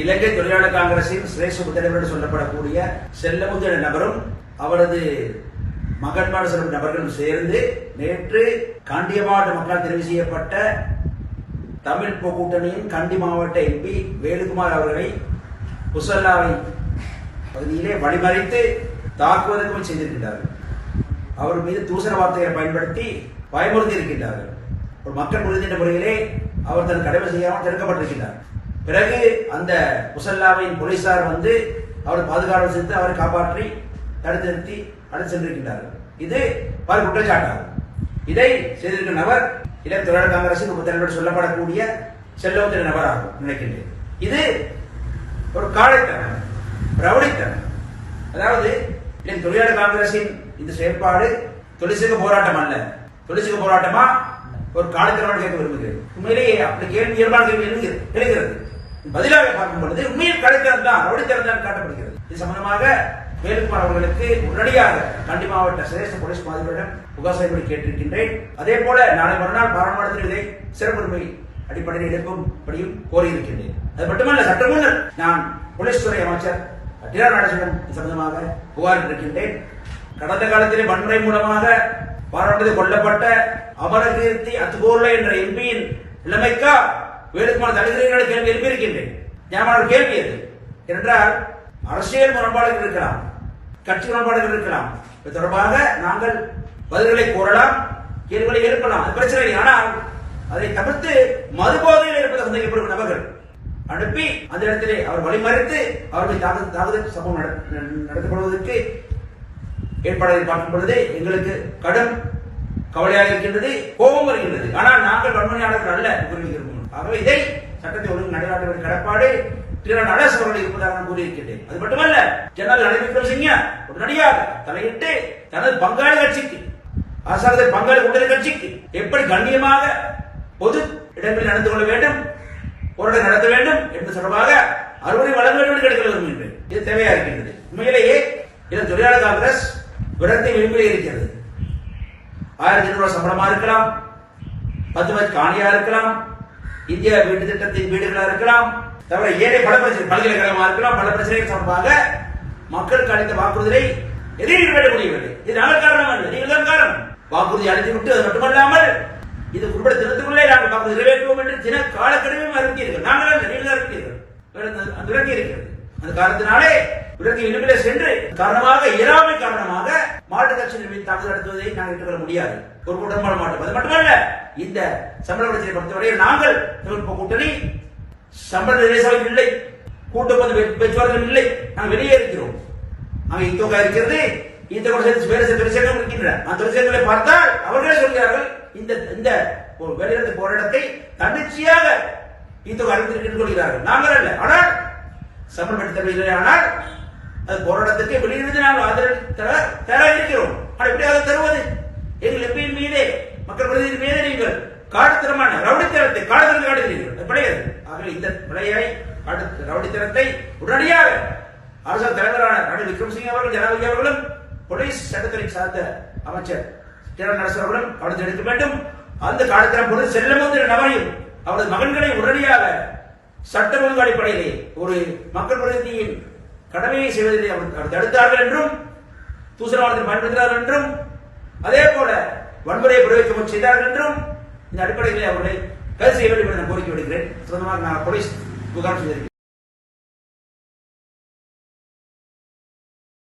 இலங்கை தொழிலாளர் காங்கிரசின் சிரேஷ்ட தலைவர் என்று சொல்லப்படக்கூடிய செல்லமுத்து என்ற நபரும் அவரது மகன்மார் சில நபர்களும் சேர்ந்து நேற்று காண்டிய மாவட்ட மக்களால் தெரிவு செய்யப்பட்ட தமிழ் கூட்டணியின் கண்டி மாவட்ட எம்பி வேலுகுமார் அவர்களை புசல்லாவை பகுதியிலே வழிமறித்து தாக்குவதற்கும் செய்திருக்கின்றார்கள். அவர் மீது தூசண வார்த்தைகளை பயன்படுத்தி பயமுறுத்தி இருக்கின்றார்கள். ஒரு மக்கள் விருது என்ற முறையிலே அவர் தன் கடமை செய்யாமல் தடுக்கப்பட்டிருக்கிறார் பிறகு அந்த முசல்லாவின் போலீசார் வந்து அவர் பாதுகாப்பு செய்து அவரை காப்பாற்றி தடுத்து நிறுத்தி அழைத்து சென்றிருக்கின்றார்கள். இது பல குற்றச்சாட்டாகும். இதை செய்திருக்கிற நபர் இளம் தொழிலாளர் காங்கிரசின் உப தலைவர் சொல்லப்படக்கூடிய செல்லவத்திர நபராகும் நினைக்கின்றேன். இது ஒரு காலைத்தனம் ரவுடித்தனம். அதாவது இளம் தொழிலாளர் காங்கிரசின் இந்த செயல்பாடு தொழிற்சங்க போராட்டம் அல்ல. தொழிற்சங்க போராட்டமா ஒரு காலத்தினோடு கேட்க விரும்புகிறேன். உண்மையிலேயே அப்படி கேள்வி இயல்பான கேள்வி எழுகிறது. பதிலாக பார்க்கும் பொழுது உண்மையில் கலைத்தனம் தான் ரவுடித்தனம் தான் காட்டப்படுகிறது. இது சம்பந்தமாக வேலுக்குமார் அவர்களுக்கு உடனடியாக கண்டி மாவட்ட சிரேஷ்ட போலீஸ் மாதிரியிடம் புகார் கேட்டிருக்கின்றேன். அதே போல நாளை மறுநாள் பாராளுமன்றத்தில் இதை சிறப்புரிமை அடிப்படையில் எழுப்பும்படியும் கோரியிருக்கின்றேன். அது மட்டுமல்ல சற்று முன்னர் நான் போலீஸ் துறை அமைச்சர் டிஆர் நடேசனம் சம்பந்தமாக புகாரிட்டிருக்கின்றேன் கடந்த காலத்திலே வன்முறை மூலமாக பாராட்டத்தில் கொல்லப்பட்ட அமரகீர்த்தி அத்துகோல்ல என்ற எம்பியின் நிலைமைக்கா வேலுக்குமார் தடுக்கிறீர்கள் கேள்வி எழுப்பியிருக்கின்றேன் ஞாபக கேள்வி அது. என்றால் அரசியல் முரண்பாடுகள் இருக்கலாம். கட்சி முரண்பாடுகள் இருக்கலாம். இது தொடர்பாக நாங்கள் பதில்களை கோரலாம் கேள்விகளை எழுப்பலாம். அது பிரச்சனை இல்லை. ஆனால் அதை தவிர்த்து மதுபோதையில் இருப்பதை சந்தேகப்படும் நபர்கள். அனுப்பி அந்த இடத்திலே அவர் வழிமறித்து அவர்களை தாக்குத தாக்குதல் சம்பவம் நட- நடத்தப்படுவதற்கு ஏற்பாடுகளை பார்க்கும் பொழுது எங்களுக்கு கடும் கவலையாக இருக்கின்றது கோபம் வருகின்றது. ஆனால் நாங்கள் வன்முறையாளர்கள் அல்ல கூறியிருக்கிறோம் ஆகவே இதை சட்டத்தை ஒழுங்கு நடைபெற்ற கடப்பாடு திரு நடேசன் அவர்கள் இருப்பதாக நான் அது மட்டுமல்ல ஜெனரல் ரணில் விக்ரமசிங்க உடனடியாக தலையிட்டு தனது பங்காளி கட்சிக்கு அரசாங்கத்தை பங்காளி கூட்டணி கட்சிக்கு எப்படி கண்ணியமாக பொது இடங்களில் நடந்து கொள்ள வேண்டும் போராட்டம் நடத்த வேண்டும் என்பது தொடர்பாக அறுவடை வழங்க வேண்டும் என்று கேட்க விரும்புகின்றேன். இது தேவையா இருக்கின்றது? உண்மையிலேயே இதன் தொழிலாளர் காங்கிரஸ் விடத்தை விரும்பிலே இருக்கிறது. ஆயிரத்தி ஐநூறு சம்பளமா இருக்கலாம் பத்து பத்து காணியா இருக்கலாம் இந்திய வீட்டு திட்டத்தின் வீடுகளா இருக்கலாம் தவிர ஏழை பல பிரச்சனை பல்கலைக்கழகமா இருக்கலாம் பல பிரச்சனைகள் சார்பாக மக்களுக்கு அளித்த வாக்குறுதியை எதிரில் நிறைவேற்ற முடியவில்லை. இது நல்ல காரணம் அல்ல நீங்கள் தான் காரணம். வாக்குறுதி அளித்து விட்டு அது மட்டுமல்லாமல் இது குறிப்பிட்ட தினத்துக்குள்ளே நாங்கள் வாக்குறுதி நிறைவேற்றுவோம் என்று தின காலக்கெடுவையும் அறிவித்தீர்கள். நாங்கள் நீங்கள் தான் அறிவித்தீர்கள். இருக்கிறது. அந்த காரணத்தினாலே விலகி இனிமேலே சென்று காரணமாக இயலாமை காரணமாக மாட்டு கட்சியின் மீது தாக்குதல் நடத்துவதை நாங்கள் ஏற்றுக்கொள்ள முடியாது. ஒரு கூட்டம் மாட்டோம் அது மட்டுமல்ல இந்த சம்பள பிரச்சனை பொறுத்தவரையில் நாங்கள் தொழில்நுட்ப கூட்டணி சம்பள நிலைசபையில் இல்லை கூட்டப்பது பேச்சுவார்த்தை இல்லை. நாங்கள் வெளியே இருக்கிறோம். அங்கே இத்தொகை இருக்கிறது இந்த கூட வேறு சில தொழிற்சங்கம் இருக்கின்றன. அந்த தொழிற்சங்கங்களை பார்த்தால் அவர்களே சொல்கிறார்கள் இந்த இந்த ஒரு வேலைநிறுத்த போராட்டத்தை தன்னிச்சையாக இத்தோக்கா அறிவித்திருக்கின்ற கொள்கிறார்கள் நாங்கள் அல்ல. ஆனால் சம்பளம் பெற்று ஆனால் அது போராட்டத்திற்கு வெளியிருந்து நாங்கள் ஆதரவு தர தயாராக இருக்கிறோம். ஆனால் எப்படி அதை தருவது? எங்கள் எம்பியின் மீதே மக்கள் பிரதிநிதி மீதே நீங்கள் காட்டுத்தரமான ரவுடித்தனத்தை காடுதல் காட்டுகிறீர்கள். அது பிழையாது ஆகவே இந்த பிழையை காட்டு ரவுடித்தனத்தை உடனடியாக அரசு தலைவரான ரணில் விக்ரமசிங்க அவர்கள் ஜனாதிபதி அவர்களும் போலீஸ் சட்டத்துறை சார்ந்த அமைச்சர் கிரண் அரசு அவர்களும் கவனத்தை எடுக்க வேண்டும். அந்த காலத்திரம் பொழுது செல்லமுந்திர நபரையும் அவரது மகன்களை உடனடியாக சட்ட ஒழுங்கு அடிப்படையிலே ஒரு மக்கள் பிரதிநிதியின் கடமையை செய்வதிலே அவர் தடுத்தார்கள் என்றும் தூசணவாதத்தில் பயன்படுத்தினார்கள் என்றும் அதே போல வன்முறையை பிரயோகிக்க செய்தார்கள் என்றும் இந்த அடிப்படையிலே அவர்களை கைது செய்ய வேண்டும் என கோரிக்கை விடுகிறேன் சொந்தமாக நான் போலீஸ் புகார் செய்திருக்கிறேன்